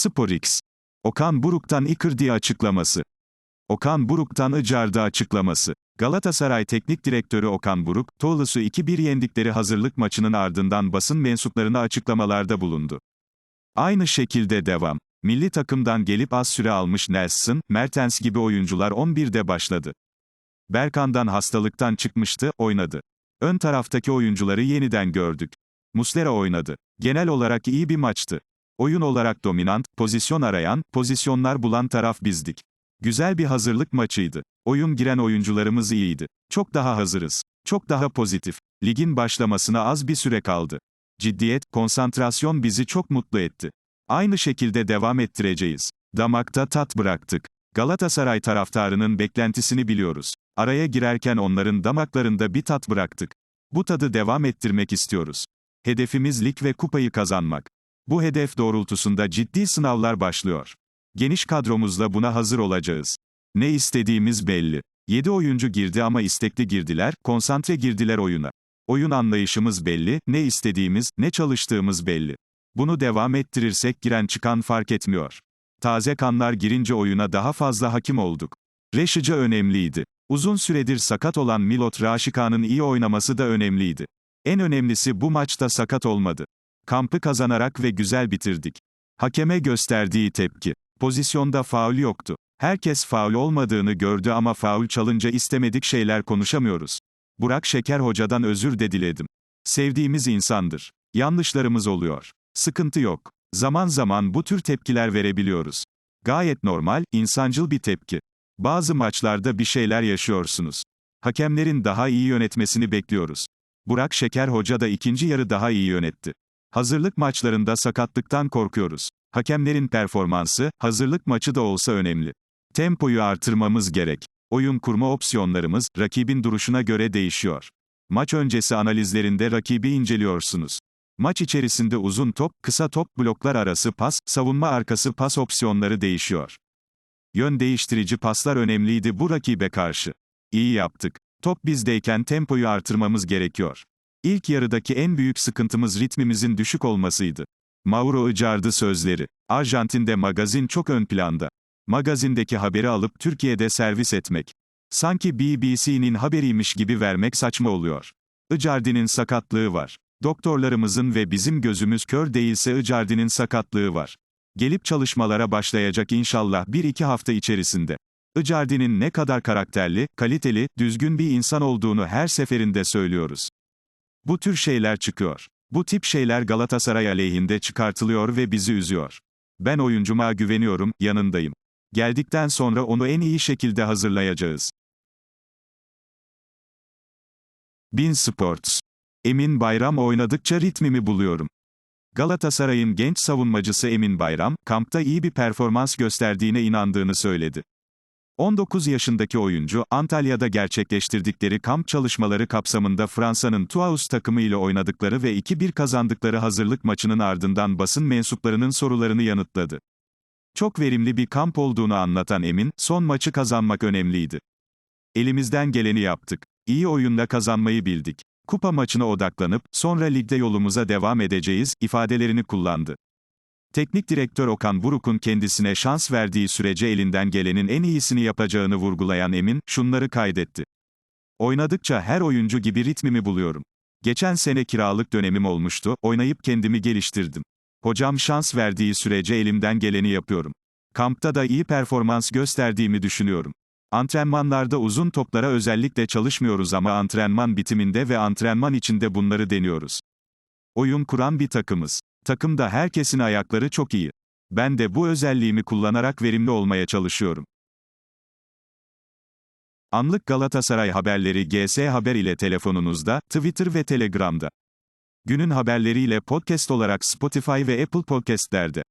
SporX. Okan Buruk'tan Icardi açıklaması. Okan Buruk'tan Icardi açıklaması. Galatasaray Teknik Direktörü Okan Buruk, Toulous'u 2-1 yendikleri hazırlık maçının ardından basın mensuplarına açıklamalarda bulundu. Aynı şekilde devam. Milli takımdan gelip az süre almış Nelson, Mertens gibi oyuncular 11'de başladı. Berkan'dan hastalıktan çıkmıştı, oynadı. Ön taraftaki oyuncuları yeniden gördük. Muslera oynadı. Genel olarak iyi bir maçtı. Oyun olarak dominant, pozisyon arayan, pozisyonlar bulan taraf bizdik. Güzel bir hazırlık maçıydı. Oyun giren oyuncularımız iyiydi. Çok daha hazırız. Çok daha pozitif. Ligin başlamasına az bir süre kaldı. Ciddiyet, konsantrasyon bizi çok mutlu etti. Aynı şekilde devam ettireceğiz. Damakta tat bıraktık. Galatasaray taraftarının beklentisini biliyoruz. Araya girerken onların damaklarında bir tat bıraktık. Bu tadı devam ettirmek istiyoruz. Hedefimiz lig ve kupayı kazanmak. Bu hedef doğrultusunda ciddi sınavlar başlıyor. Geniş kadromuzla buna hazır olacağız. Ne istediğimiz belli. 7 oyuncu girdi ama istekli girdiler, konsantre girdiler oyuna. Oyun anlayışımız belli, ne istediğimiz, ne çalıştığımız belli. Bunu devam ettirirsek giren çıkan fark etmiyor. Taze kanlar girince oyuna daha fazla hakim olduk. Reşica önemliydi. Uzun süredir sakat olan Milot Raşikan'ın iyi oynaması da önemliydi. En önemlisi bu maçta sakat olmadı. Kampı kazanarak ve güzel bitirdik. Hakeme gösterdiği tepki. Pozisyonda faul yoktu. Herkes faul olmadığını gördü ama faul çalınca istemedik şeyler konuşamıyoruz. Burak Şeker hocadan özür de diledim. Sevdiğimiz insandır. Yanlışlarımız oluyor. Sıkıntı yok. Zaman zaman bu tür tepkiler verebiliyoruz. Gayet normal, insancıl bir tepki. Bazı maçlarda bir şeyler yaşıyorsunuz. Hakemlerin daha iyi yönetmesini bekliyoruz. Burak Şeker Hoca da ikinci yarı daha iyi yönetti. Hazırlık maçlarında sakatlıktan korkuyoruz. Hakemlerin performansı, hazırlık maçı da olsa önemli. Tempoyu artırmamız gerek. Oyun kurma opsiyonlarımız, rakibin duruşuna göre değişiyor. Maç öncesi analizlerinde rakibi inceliyorsunuz. Maç içerisinde uzun top, kısa top, bloklar arası pas, savunma arkası pas opsiyonları değişiyor. Yön değiştirici paslar önemliydi bu rakibe karşı. İyi yaptık. Top bizdeyken tempoyu artırmamız gerekiyor. İlk yarıdaki en büyük sıkıntımız ritmimizin düşük olmasıydı. Mauro Icardi sözleri. Arjantin'de magazin çok ön planda. Magazindeki haberi alıp Türkiye'de servis etmek. Sanki BBC'nin haberiymiş gibi vermek saçma oluyor. Icardi'nin sakatlığı var. Doktorlarımızın ve bizim gözümüz kör değilse Icardi'nin sakatlığı var. Gelip çalışmalara başlayacak inşallah 1-2 hafta içerisinde. Icardi'nin ne kadar karakterli, kaliteli, düzgün bir insan olduğunu her seferinde söylüyoruz. Bu tür şeyler çıkıyor. Bu tip şeyler Galatasaray aleyhinde çıkartılıyor ve bizi üzüyor. Ben oyuncuma güveniyorum, yanındayım. Geldikten sonra onu en iyi şekilde hazırlayacağız. Bin Sports. Emin Bayram oynadıkça ritmimi buluyorum. Galatasaray'ın genç savunmacısı Emin Bayram, kampta iyi bir performans gösterdiğine inandığını söyledi. 19 yaşındaki oyuncu, Antalya'da gerçekleştirdikleri kamp çalışmaları kapsamında Fransa'nın Toulouse takımı ile oynadıkları ve 2-1 kazandıkları hazırlık maçının ardından basın mensuplarının sorularını yanıtladı. Çok verimli bir kamp olduğunu anlatan Emin, son maçı kazanmak önemliydi. Elimizden geleni yaptık. İyi oyunla kazanmayı bildik. Kupa maçına odaklanıp, sonra ligde yolumuza devam edeceğiz, ifadelerini kullandı. Teknik direktör Okan Buruk'un kendisine şans verdiği sürece elinden gelenin en iyisini yapacağını vurgulayan Emin, şunları kaydetti. Oynadıkça her oyuncu gibi ritmimi buluyorum. Geçen sene kiralık dönemim olmuştu, oynayıp kendimi geliştirdim. Hocam şans verdiği sürece elimden geleni yapıyorum. Kampta da iyi performans gösterdiğimi düşünüyorum. Antrenmanlarda uzun toplara özellikle çalışmıyoruz ama antrenman bitiminde ve antrenman içinde bunları deniyoruz. Oyun kuran bir takımız. Takımda herkesin ayakları çok iyi. Ben de bu özelliğimi kullanarak verimli olmaya çalışıyorum. Anlık Galatasaray haberleri GS Haber ile telefonunuzda, Twitter ve Telegram'da. Günün haberleriyle podcast olarak Spotify ve Apple Podcast'lerde.